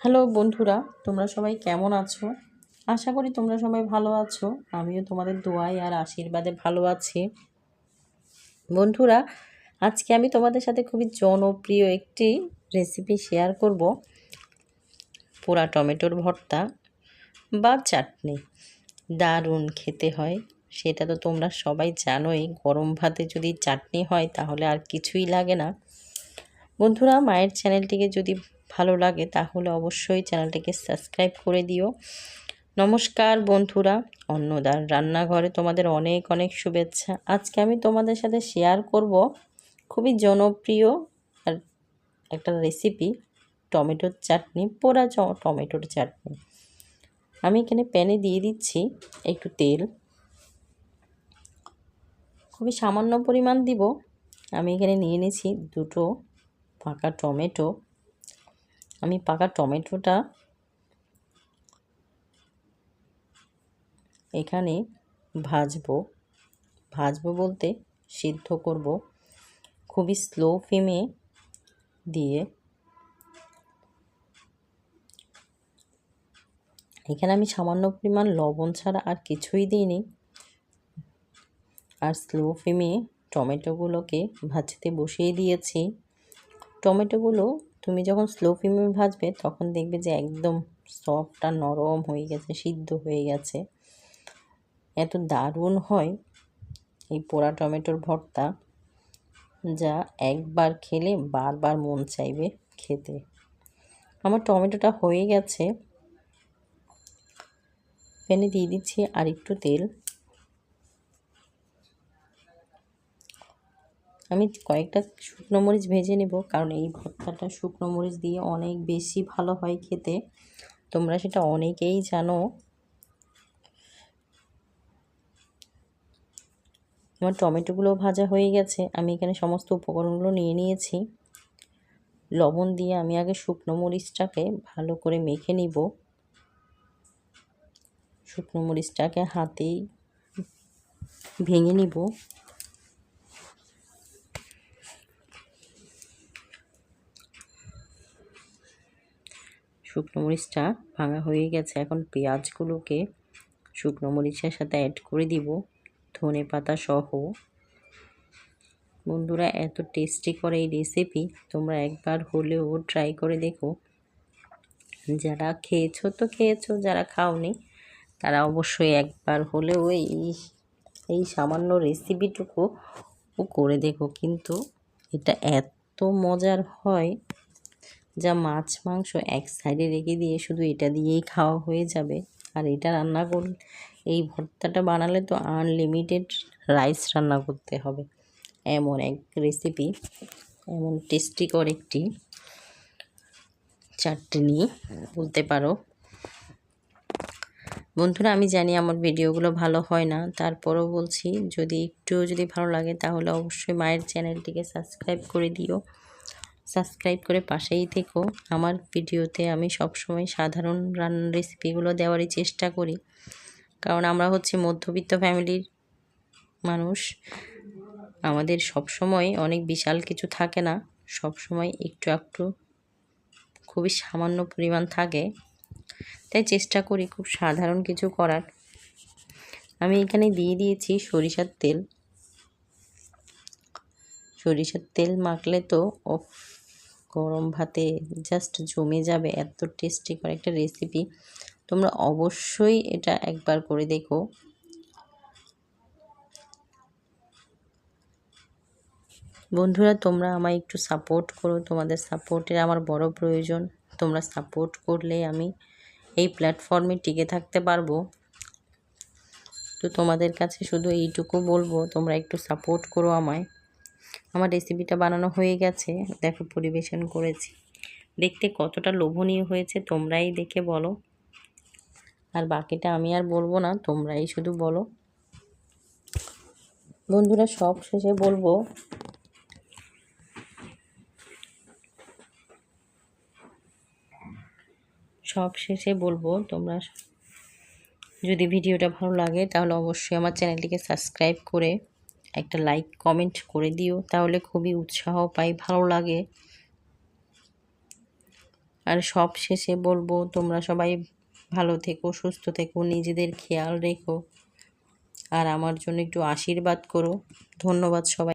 Hello বন্ধুরা, তোমরা সবাই কেমন আছো? আশা করি তোমরা সবাই ভালো আছো। আমিও তোমাদের দোয়াই আর আশীর্বাদে ভালো আছি। বন্ধুরা, আজকে আমি তোমাদের সাথে খুবই জনপ্রিয় একটি রেসিপি শেয়ার করব। পোড়া টমেটোর ভর্তা বা চাটনি। দারুণ খেতে হয়, সেটা তো তোমরা সবাই জানোই। গরম ভাতে যদি চাটনি হয়, তাহলে আর কিছুই লাগে না। বন্ধুরা, মায়ের চ্যানেলটিকে যদি ভালো লাগে, তাহলে অবশ্যই চ্যানেলটিকে সাবস্ক্রাইব করে দিও। নমস্কার বন্ধুরা, অন্নদার রান্নাঘরে তোমাদের অনেক অনেক শুভেচ্ছা। আজকে আমি তোমাদের সাথে শেয়ার করব খুবই জনপ্রিয় আর একটা রেসিপি টমেটোর চাটনি, পোড়া টমেটোর চাটনি। আমি এখানে প্যানে দিয়ে দিচ্ছি একটু তেল। খুবই সামান্য পরিমাণ দিব। আমি এখানে নিয়ে নিয়েছি দুটো পাকা টমেটো। আমি পাকা টমেটোটা এখানে ভাজবো। ভাজবো বলতে সিদ্ধ করব। খুবই স্লো ফ্লেমে দিয়ে এখানে আমি সামান্য পরিমাণ লবণ ছাড়া আর কিছুই দিইনি। আর স্লো ফ্লেমে টমেটোগুলোকে ভাজতে বসিয়ে দিয়েছি। টমেটোগুলো তুমি যখন স্লো ফ্লেমে ভাজবে, তখন দেখবে যে একদম সফট আর নরম হয়ে গেছে, সিদ্ধ হয়ে গেছে। এত দারুণ হয় এই পোড়া টমেটোর ভর্তা, যা একবার খেলে বারবার মন চাইবে খেতে। আমার টমেটোটা হয়ে গেছে। প্যানে দিয়ে দিচ্ছি আর একটু তেল। আমি কয়েকটা শুকনো মরিচ ভেজে নেব, কারণ এই ভর্তাটা শুকনো মরিচ দিয়ে অনেক বেশি ভালো হয় খেতে। তোমরা সেটা অনেকেই জানো। আমার টমেটোগুলো ভাজা হয়ে গেছে। আমি এখানে সমস্ত উপকরণগুলো নিয়ে নিয়েছি। লবণ দিয়ে আমি আগে শুকনো মরিচটাকে ভালো করে মেখে নিব। শুকনো মরিচটাকে হাতেই ভেঙে নিব। শুকনো মরিচটা ভাঙা হয়ে গেছে। এখন পেঁয়াজগুলোকে শুকনো মরিচের সাথে অ্যাড করে দিব। ধনে পাতা সহ। বন্ধুরা, এত টেস্টি করে এই রেসিপি তোমরা একবার হলেও ট্রাই করে দেখো। যারা খেয়েছো তো খেয়েছো, যারা খাওনি, তারা অবশ্যই একবার হলেও এই এই সামান্য রেসিপিটুকু করে দেখো। কিন্তু এটা এত মজার হয় যা মাছ, মাংস এক সাইডে রেখে দিয়ে শুধু এটা দিয়েই খাওয়া হয়ে যাবে। আর এটা রান্না করলে এই ভর্তাটা বানালে তো আনলিমিটেড রাইস রান্না করতে হবে। এমন এক রেসিপি এমন টেস্টিকর একটি চাটনি, বলতে পারো। বন্ধুরা, আমি জানি আমার ভিডিওগুলো ভালো হয় না, তারপরও বলছি, যদি একটু যদি ভালো লাগে তাহলে অবশ্যই মায়ের চ্যানেলটিকে সাবস্ক্রাইব করে দিও। সাবস্ক্রাইব করে পাশেই থেকো। আমার ভিডিওতে আমি সবসময় সাধারণ রান্নার রেসিপিগুলো দেওয়ারই চেষ্টা করি। কারণ আমরা হচ্ছে মধ্যবিত্ত ফ্যামিলির মানুষ। আমাদের সব সময় অনেক বিশাল কিছু থাকে না। সব সময় একটু একটু খুবই সামান্য পরিমাণ থাকে। তাই চেষ্টা করি খুব সাধারণ কিছু করার। আমি এখানে দিয়ে দিয়েছি সরিষার তেল। সরিষার তেল মাখলে তো গরম ভাতে জাস্ট জমে যাবে এত টেস্টি করে একটা রেসিপি তোমরা অবশ্যই এটা একবার করে দেখো। বন্ধুরা, তোমরা আমায় একটু সাপোর্ট করো, তোমাদের সাপোর্টের আমার বড় প্রয়োজন। তোমরা সাপোর্ট করলে আমি এই প্ল্যাটফর্মে টিকে থাকতে পারব। তো তোমাদের কাছে শুধু এইটুকু বলব, তোমরা একটু সাপোর্ট করো আমায়। আমার রেসিপিটা বানানো হয়ে গেছে। দেখো পরিবেশন করেছি। দেখতে কতটা লোভনীয় হয়েছে, তোমরাই দেখে বলো। আর বাকিটা আমি আর বলব না, তোমরাই শুধু বলো। বন্ধুরা, সব শেষে বলব, সব শেষে বলব, তোমরা যদি ভিডিওটা ভালো লাগে, তাহলে অবশ্যই আমার চ্যানেলটিকে সাবস্ক্রাইব করে একটা লাইক কমেন্ট করে দিও, তাহলে খুবই উৎসাহ পাই, ভালো লাগে। আর সব শেষে বলব, তোমরা সবাই ভালো থেকো, সুস্থ থেকো, নিজেদের খেয়াল রেখো। আর আমার জন্য একটু আশীর্বাদ করো। ধন্যবাদ সবাই।